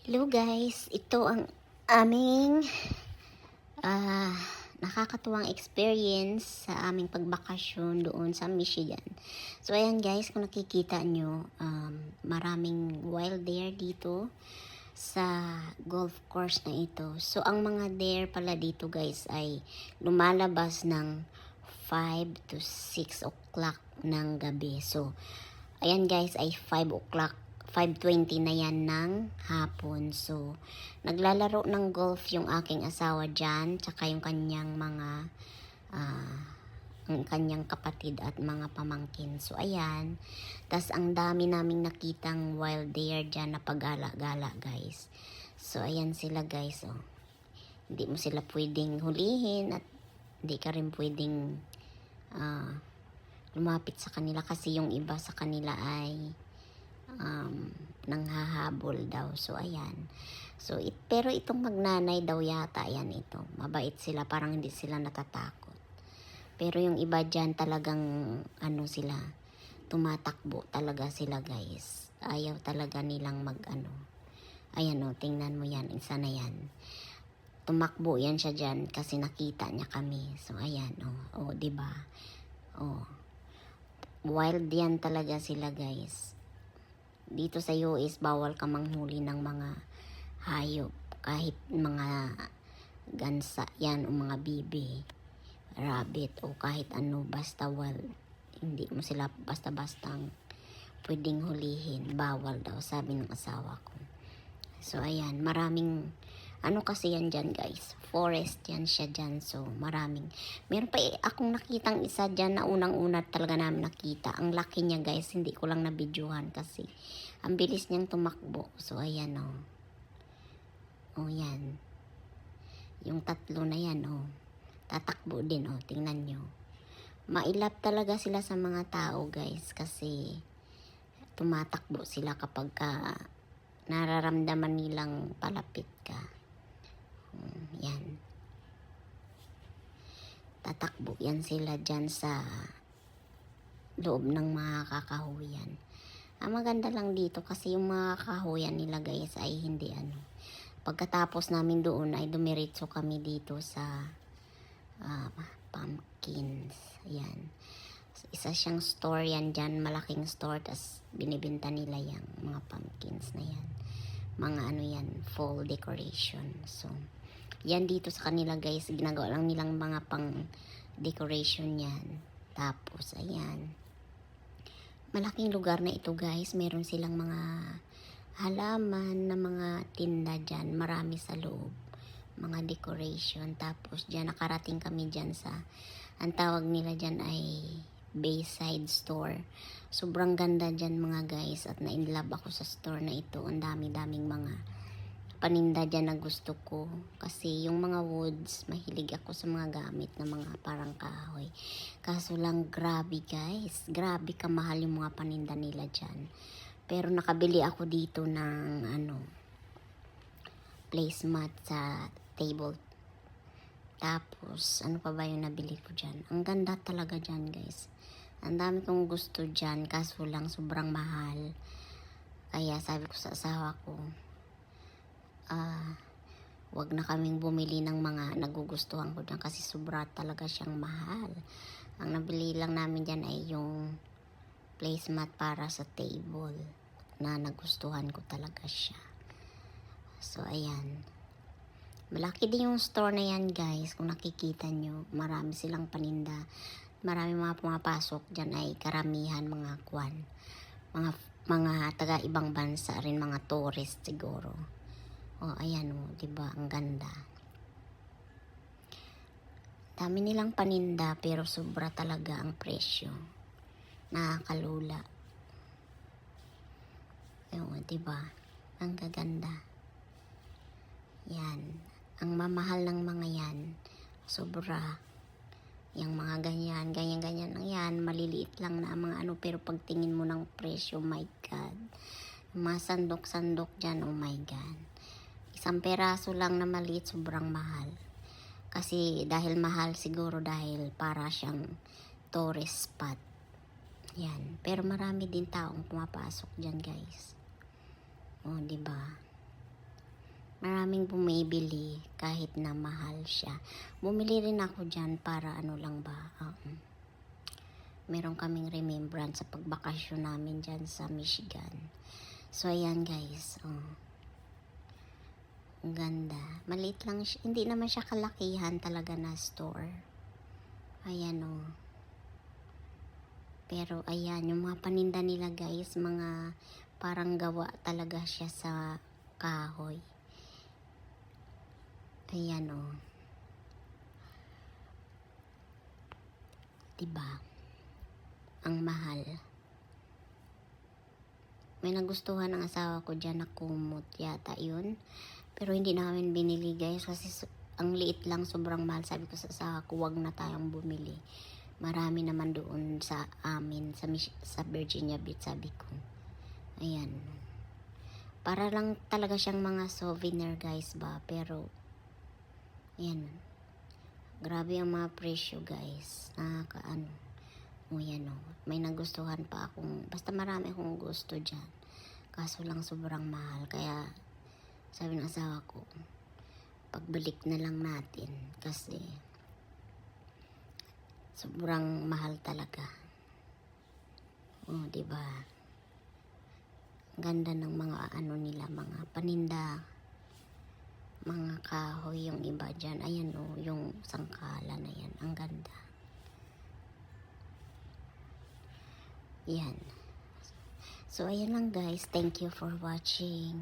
Hello guys, ito ang aming ah nakakatuwang experience sa aming pagbakasyon doon sa Michigan. So ayan guys, kung nakikita nyo, um, maraming wild deer dito sa golf course na ito. So ang mga deer pala dito guys ay lumalabas ng 5 to 6 o'clock ng gabi. So ayan guys ay 5 o'clock 5.20 na yan ng hapon. So, naglalaro ng golf yung aking asawa dyan, tsaka yung kanyang mga, ah, ang kanyang kapatid at mga pamangkin. So, ayan. tas ang dami naming nakitang wild deer dyan na pagala-gala, guys. So, ayan sila, guys. Oh. Hindi mo sila pwedeng hulihin at hindi ka rin pwedeng ah, lumapit sa kanila kasi yung iba sa kanila ay um, nanghahabol daw. So, ayan. So, it, pero itong magnanay daw yata, yan ito. Mabait sila, parang hindi sila natatakot. Pero yung iba dyan talagang, ano sila, tumatakbo talaga sila, guys. Ayaw talaga nilang mag, ano. Ayan o, tingnan mo yan, isa na yan. Tumakbo yan siya dyan kasi nakita niya kami. So, ayan o, o, di ba? O, wild yan talaga sila, guys dito sa US bawal ka manghuli ng mga hayop kahit mga gansa yan o mga bibi rabbit o kahit ano basta wild hindi mo sila basta-bastang pwedeng hulihin. Bawal daw sabi ng asawa ko. So ayan maraming ano kasi yan dyan guys? Forest yan siya dyan so maraming. Meron pa eh, akong nakitang isa dyan na unang-una talaga namin nakita. Ang laki niya guys hindi ko lang nabidyohan kasi ang bilis niyang tumakbo. So ayan o oh. oh yan. Yung tatlo na yan oh. Tatakbo din oh. Tingnan nyo mailap talaga sila sa mga tao guys kasi tumatakbo sila kapag ka nararamdaman nilang palapit ka Hmm, yan. Tatakbo yan sila dyan sa loob ng mga kakahuyan. Ang maganda lang dito kasi yung mga kakahuyan nila guys ay hindi ano. Pagkatapos namin doon ay dumiretso kami dito sa ah, pumpkins. Yan. Isa siyang store yan dyan, malaking store. Tapos binibinta nila yung mga pumpkins na yan. Mga ano yan, fall decoration. So, yan dito sa kanila guys, ginagawa lang nilang mga pang decoration yan. Tapos, ayan. Malaking lugar na ito guys. Meron silang mga halaman na mga tinda dyan. Marami sa loob. Mga decoration. Tapos, dyan nakarating kami dyan sa, ang tawag nila dyan ay Bayside Store. Sobrang ganda dyan mga guys. At na-inlove ako sa store na ito. Ang dami-daming mga paninda dyan na gusto ko. Kasi yung mga woods, mahilig ako sa mga gamit na mga parang kahoy. Kaso lang, grabe guys. Grabe kamahal yung mga paninda nila dyan. Pero nakabili ako dito ng ano, placemat sa table. Tapos, ano pa ba yung nabili ko dyan? Ang ganda talaga dyan guys. Ang dami kong gusto dyan, kaso lang sobrang mahal. Kaya sabi ko sa asawa ko, ah, wag na kaming bumili ng mga nagugustuhan ko dyan kasi sobra talaga siyang mahal. Ang nabili lang namin dyan ay yung placemat para sa table na nagustuhan ko talaga siya. So, ayan. Malaki din yung store na yan, guys. Kung nakikita nyo, marami silang paninda. Marami mga pumapasok dyan ay karamihan mga kwan. Mga, mga taga ibang bansa rin, mga tourist siguro. Oh, ayan oh, 'di ba? Ang ganda. Dami nilang paninda pero sobra talaga ang presyo. Nakakalula. Ayun, 'di ba? Ang gaganda. Yan. Ang mamahal ng mga yan, sobra. Yung mga ganyan, ganyan-ganyan lang yan, maliliit lang na mga ano, pero pagtingin mo ng presyo, my God. Mga sandok-sandok dyan, oh my God. Isang peraso lang na maliit, sobrang mahal. Kasi dahil mahal siguro dahil para siyang tourist spot. Yan. Pero marami din taong pumapasok dyan, guys. O, oh, di ba? maraming bumibili kahit na mahal siya. Bumili rin ako dyan para ano lang ba, um, meron kaming remembrance sa pagbakasyon namin dyan sa Michigan. So, ayan guys. Oh. Ang ganda. Maliit lang siya. Hindi naman siya kalakihan talaga na store. Ayan oh. Pero ayan, yung mga paninda nila guys, mga parang gawa talaga siya sa kahoy. Ayan oh. Diba? Ang mahal. May nagustuhan ng asawa ko dyan na kumot yata yun. Pero hindi namin binili guys kasi ang liit lang sobrang mahal. Sabi ko sa asawa ko, wag na tayong bumili. Marami naman doon sa amin, sa, sa Virginia Beach, sabi ko. Ayan. Para lang talaga siyang mga souvenir guys ba. Pero, ayan. Grabe ang mga presyo guys. Nakakaano. O yan o. May nagustuhan pa akong, basta marami akong gusto dyan. Kaso lang sobrang mahal. Kaya, sabi ng asawa ko, pagbalik na lang natin. Kasi, sobrang mahal talaga. O, di ba? Ganda ng mga ano nila, mga paninda, mga kahoy yung iba dyan. Ayan o, yung sangkala na yan. Ang ganda. Yan. So, ayan lang guys. Thank you for watching.